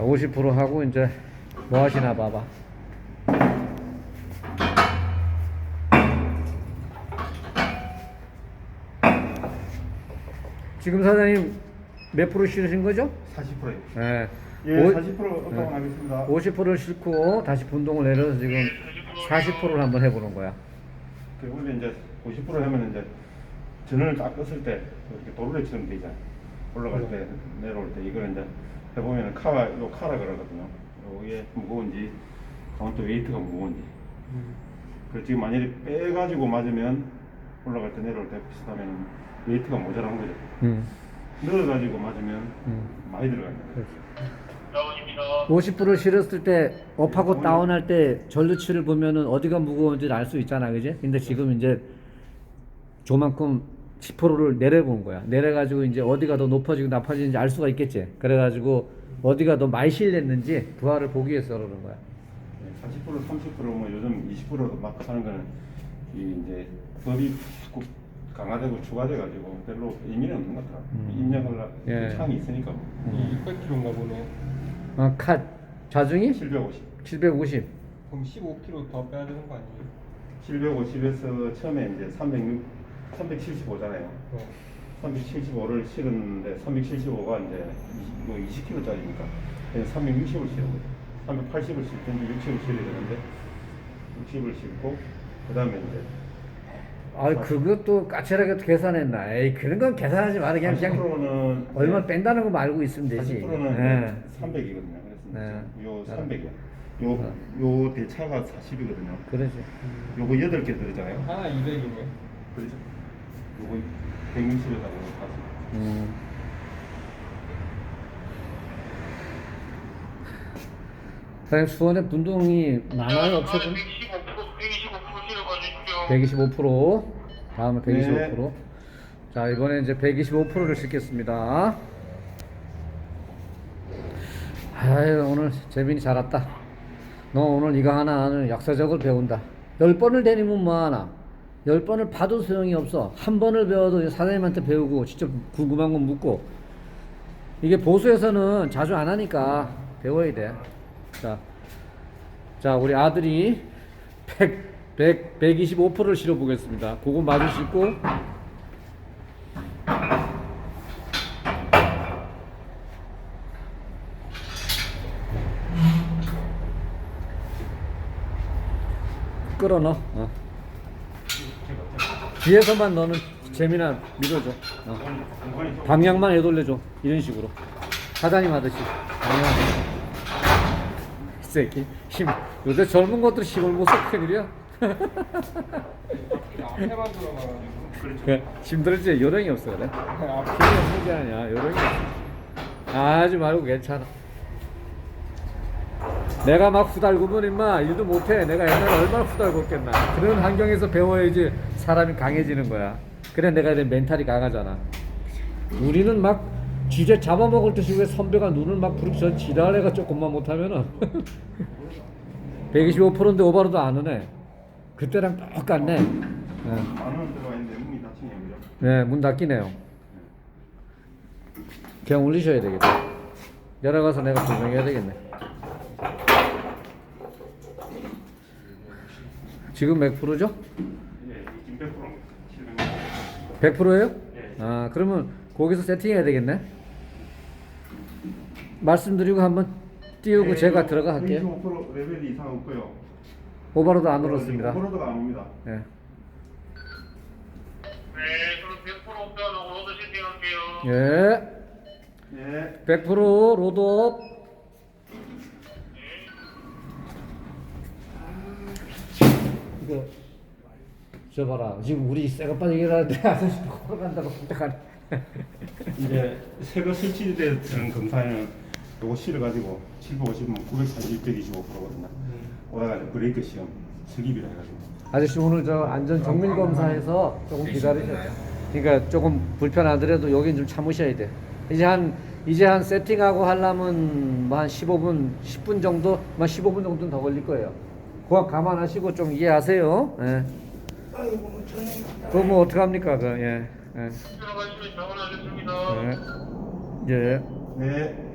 자, 50% 하고 이제 뭐 하시나 봐봐. 지금 사장님 몇 프로 실으신 거죠? 40%예요. 예. 예, 오- 40% 업당하겠습니다. 50%를 싣고 다시 분동을 내려서 지금 40%를 한번 해보는 거야. 그 원래 이제 50% 하면 이제 전원을 딱 껐을 때 이렇게 도르래처럼 되잖아요. 올라갈 때 내려올 때 이걸 이제 해보면 카라 요 카라 그러거든요. 요게 무거운지 카운터 웨이트가 무거운지. 그 지금 만약에 빼가지고 맞으면 올라갈 때 내려올 때 비슷하면 웨이트가 모자란 거죠. 음. 넣어가지고 맞으면 음. 많이 들어가요. 50%를 실었을 때 업하고 다운할 때 전류치를 보면은 어디가 무거운지를 알수 있잖아, 그지? 근데 지금 이제 조만큼 10%를 내려본 거야. 내려가지고 이제 어디가 더 높아지고 나빠지는지 알 수가 있겠지. 그래가지고 어디가 더 많이 실렸는지 부하를 보기 위해서 그러는 거야. 40% 30%뭐 요즘 20%도 막 하는 거는 이 이제 법이 자꾸 강화되고 추가돼가지고 별로 의미는 없는 것 같아. 음. 입력하려 예. 창이 있으니까 뭐. 음. 600kg인가 보네. 어, 카 자중이 750. 750. 그럼 15kg 더 빼야 되는 거 아니에요? 750에서 처음에 이제 306, 375잖아요. 어. 375를 실었는데 375가 이제 20, 뭐 20kg짜리니까 그냥 360을 실은 거죠. 380을 실든지 60을 실어야 되는데 60을 실고 그 다음에 이제 아, 그것도 까칠하게 계산했나? 에이, 그런 건 계산하지 마라. 그냥 그냥 40%는 얼마 뺀다는 것만 알고 있으면 되지. 40%는 예. 300이거든요. 그래서 네. 요 알아. 300이야. 요, 요 대차가 40이거든요. 그러지. 요거 8개 들었잖아요. 하나 200이네. 그렇죠. 요거 160에다가 40. 음. 사장님 수원에 분동이 많아요 업체분 125% 125% 실어가지고요. 125% 다음에 125% 네. 자 이번에 이제 125%를 싣겠습니다 아유 오늘 재민이 잘 왔다 너 오늘 이거 하나 하는 역사적을 배운다 10번을 대니면 뭐하나 10번을 봐도 소용이 없어 한 번을 배워도 사장님한테 배우고 직접 궁금한 건 묻고 이게 보수에서는 자주 안 하니까 배워야 돼. 자, 자 우리 아들이 100, 100, 125%를 실어 보겠습니다. 그거 맞으시고 끌어 넣어. 어. 뒤에서만 너는 재미나 밀어줘. 어. 방향만 해돌려줘. 이런 식으로. 사장님 하듯이. 방향. 이 새끼. 힘. 요새 젊은 것들 힘을 못 써. 큰일이야. 앞에만 들어가가지고. 그, 힘들지? 요령이 없어. 그래. 앞에 게 아니야. 요령이 없어. 하지 말고 괜찮아. 내가 막 후달구면 임마 일도 못해. 내가 옛날에 얼마나 후달궜겠나. 그런 환경에서 배워야지 사람이 강해지는 거야. 그래 내가 이제 멘탈이 강하잖아. 우리는 막 쥐제 잡아먹을 듯이 왜 선배가 눈을 막 부릅쳐 지랄해가 조금만 못하면은 125%인데 오바로도 안 오네. 그때랑 똑같네. 네, 들어가 있는데 문이 닫히네요. 그죠? 네, 문 닫기네요. 그냥 올리셔야 되겠다. 내려가서 내가 조정해야 되겠네. 지금 몇 프로죠? 예, 지금 100% 700. 100%예요? 예. 아, 그러면 거기서 세팅해야 되겠네. 말씀드리고 한번 띄우고 제가 들어가 할게요. 25% 레벨 이상 없고요. 오바로도 안 눌렀습니다. 오버로드가 안 옵니다. 예. 네, 그럼 100% 빼가지고 로드 세팅할게요. 예. 예. 100% 로드업. 이거 저 봐라. 지금 우리 새가 빠지기라는데 아저씨 보러 간다고 부탁하네. 이제 새거 설치되는 검사에는 요거 실어가지고 750면 940, 125%거든요. 오다가 이제 브레이크 시험 슬립이라 해가지고. 아저씨 오늘 저 안전 정밀 검사에서 조금 기다리셔야 돼요. 그러니까 조금 불편하더라도 여긴 좀 참으셔야 돼 이제 한 이제 한 세팅하고 하려면 뭐한 15분 10분 정도 뭐 15분 정도는 더 걸릴 거예요 그거 감안하시고 좀 이해하세요 예. 그거 뭐 어떡합니까 그 예. 예. 들어가시면. 예. 예. 네.